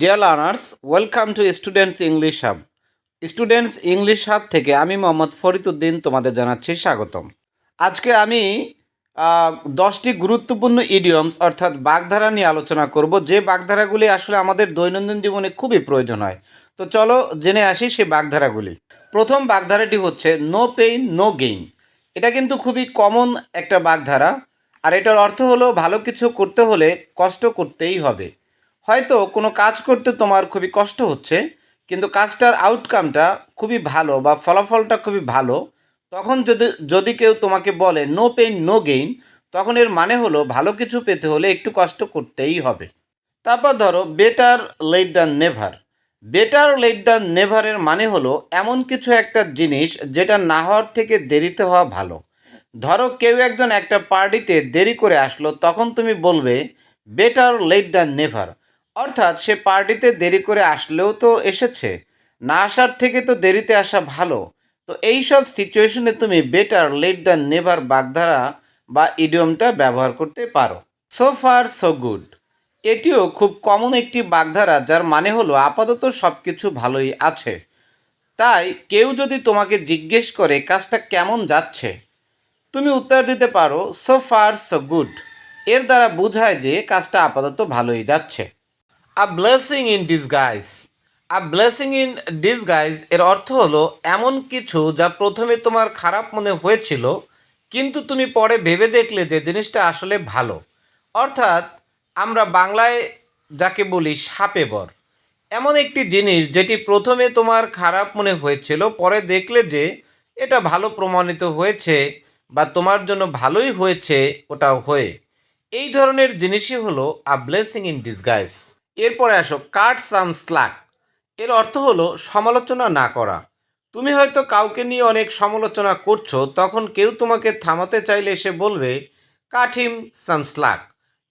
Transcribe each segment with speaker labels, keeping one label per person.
Speaker 1: Dear learners welcome to students English hub students English hub থেকে আমি মোহাম্মদ ফরিদুদ্দিন তোমাদের জানাচ্ছি স্বাগতম। আজকে আমি দশটি গুরুত্বপূর্ণ ইডিয়মস অর্থাৎ বাগধারা নিয়ে আলোচনা করব। যে বাগধারাগুলি আসলে আমাদের দৈনন্দিন জীবনে খুবই প্রয়োজন হয়। তো চলো জেনে আসি সেই বাগধারাগুলি। প্রথম বাগধারাটি হচ্ছে নো পেইন নো গেইন এটা কিন্তু খুবই কমন একটা বাগধারা। আর এটার অর্থ হলো, ভালো কিছু করতে হলে কষ্ট করতেই হবে। হয়তো কোনো কাজ করতে তোমার খুবই কষ্ট হচ্ছে, কিন্তু কাজটার আউটকামটা খুবই ভালো বা ফলাফলটা খুবই ভালো, তখন যদি যদি কেউ তোমাকে বলে নো পেইন নো গেইন তখন এর মানে হলো ভালো কিছু পেতে হলে একটু কষ্ট করতেই হবে। তারপর ধরো better late than never better late than নেভারের মানে হলো এমন কিছু একটা জিনিস যেটা না হওয়ার থেকে দেরিতে হওয়া ভালো। ধরো, কেউ একজন একটা পার্টিতে দেরি করে আসলো, তখন তুমি বলবে বেটার লেট দ্যান নেভার অর্থাৎ সে পার্টিতে দেরি করে আসলেও তো এসেছে। না আসার থেকে তো দেরিতে আসা ভালো। তো এই সব সিচুয়েশনে তুমি বেটার লেট দ্যান নেভার বাগধারা বা ইডিয়মটা ব্যবহার করতে পারো। সো ফার সো গুড এটিও খুব কমন একটি বাগধারা, যার মানে হলো আপাতত সব কিছু ভালোই আছে। তাই কেউ যদি তোমাকে জিজ্ঞেস করে, কাজটা কেমন যাচ্ছে? তুমি উত্তর দিতে পারো সো ফার সো গুড এর দ্বারা বোঝায় যে কাজটা আপাতত ভালোই যাচ্ছে। A blessing in disguise a blessing in disguise এর অর্থ হলো এমন কিছু যা প্রথমে তোমার খারাপ মনে হয়েছিল, কিন্তু তুমি পরে ভেবে দেখলে যে জিনিসটা আসলে ভালো। অর্থাৎ আমরা বাংলায় যাকে বলি সাপে বর। এমন একটি জিনিস যেটি প্রথমে তোমার খারাপ মনে হয়েছিল, পরে দেখলে যে এটা ভালো প্রমাণিত হয়েছে বা তোমার জন্য ভালোই হয়েছে ওটা হয়ে। এই ধরনের জিনিসই হলো আ ব্লেসিং ইন ডিসগাইজ এরপরে আসো কাট সাম স্লাক এর অর্থ হলো সমালোচনা না করা। তুমি হয়তো কাউকে নিয়ে অনেক সমালোচনা করছ, তখন কেউ তোমাকে থামাতে চাইলে এসে বলবে, কাট হিম সাম স্লাক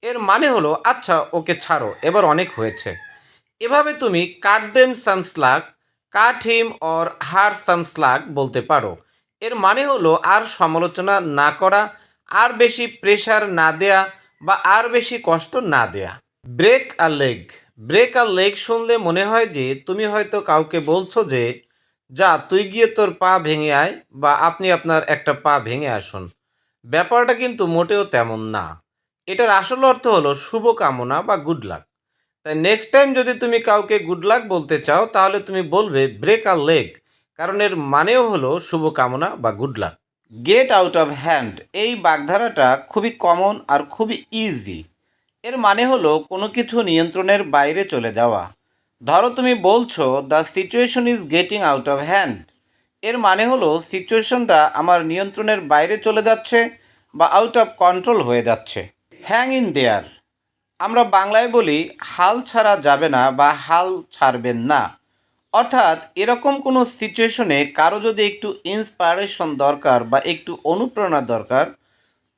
Speaker 1: এর মানে হলো আচ্ছা ওকে ছাড়ো, এবার অনেক হয়েছে। এভাবে তুমি কাট them some স্লাক cut him or her সাম স্লাক বলতে পারো। এর মানে হলো, আর সমালোচনা না করা, আর বেশি প্রেশার না দেয়া বা আর বেশি কষ্ট না দেয়া। Break a leg. Break a leg শুনলে মনে হয় যে তুমি হয়তো কাউকে বলছো যে, যা, তুই গিয়ে তোর পা ভেঙে আয় বা আপনি আপনার একটা পা ভেঙে আসুন। ব্যাপারটা কিন্তু মোটেও তেমন না। এটার আসল অর্থ হলো শুভকামনা বা গুড লাক তাই নেক্সট টাইম যদি তুমি কাউকে গুড লাক বলতে চাও, তাহলে তুমি বলবে ব্রেক আ লেগ। কারণ এর মানেও হলো শুভকামনা বা good luck get out of hand এই বাগধারাটা খুবই কমন আর খুবই ইজি এর মানে হলো কোনো কিছু নিয়ন্ত্রণের বাইরে চলে যাওয়া। ধরো তুমি বলছো the situation is getting out of hand এর মানে হলো সিচুয়েশনটা আমার নিয়ন্ত্রণের বাইরে চলে যাচ্ছে বা আউট অফ কন্ট্রোল হয়ে যাচ্ছে। হ্যাং ইন দেয়ার আমরা বাংলায় বলি, হাল ছাড়া যাবে না বা হাল ছাড়বেন না। অর্থাৎ এরকম কোনো সিচুয়েশনে কারও যদি একটু ইন্সপায়ারেশন দরকার বা একটু অনুপ্রেরণা দরকার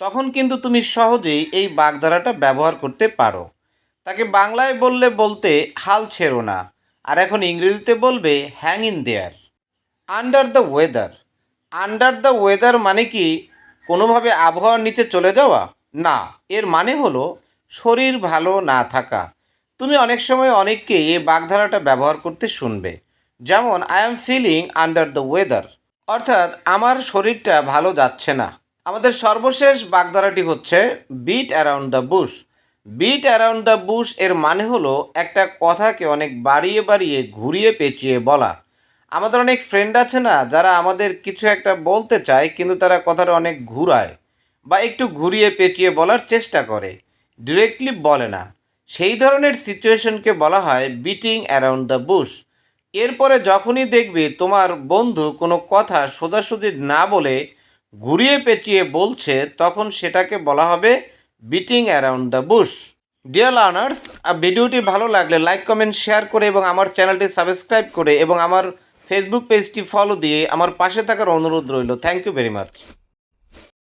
Speaker 1: তখন কিন্তু তুমি সহজেই এই বাগধারাটা ব্যবহার করতে পারো। তাকে বাংলায় বললে বলতে হাল ছেড়ো না, আর এখন ইংরেজিতে বলবে hang in there under the weather under the weather মানে কি কোনোভাবে আবহাওয়ার নিচে চলে যাওয়া? না, এর মানে হলো শরীর ভালো না থাকা। তুমি অনেক সময় অনেককে এই বাগধারাটা ব্যবহার করতে শুনবে, যেমন I am feeling under the weather অর্থাৎ, আমার শরীরটা ভালো যাচ্ছে না। আমাদের সর্বশেষ বাগধারাটি হচ্ছে beat around the bush beat around the bush এর মানে হলো একটা কথাকে অনেক বাড়িয়ে বাড়িয়ে, ঘুরিয়ে পেঁচিয়ে বলা। আমাদের অনেক ফ্রেন্ড আছে না, যারা আমাদের কিছু একটা বলতে চায়, কিন্তু তারা কথাটা অনেক ঘুরায় বা একটু ঘুরিয়ে পেঁচিয়ে বলার চেষ্টা করে ডিরেক্টলি বলে না। সেই ধরনের সিচুয়েশনকে বলা হয় বিটিং অ্যারাউন্ড দ্য বুশ এরপরে যখনই দেখবে তোমার বন্ধু কোনো কথা সোজাসুজি না বলে ঘুরিয়ে পেঁচিয়ে বলছে, তখন সেটাকে বলা হবে beating around the bush dear learners ভিডিওটি ভালো লাগলে লাইক কমেন্ট শেয়ার করে এবং আমার চ্যানেলটি সাবস্ক্রাইব করে এবং আমার ফেসবুক পেজটি ফলো দিয়ে আমার পাশে থাকার অনুরোধ রইল। Thank you very much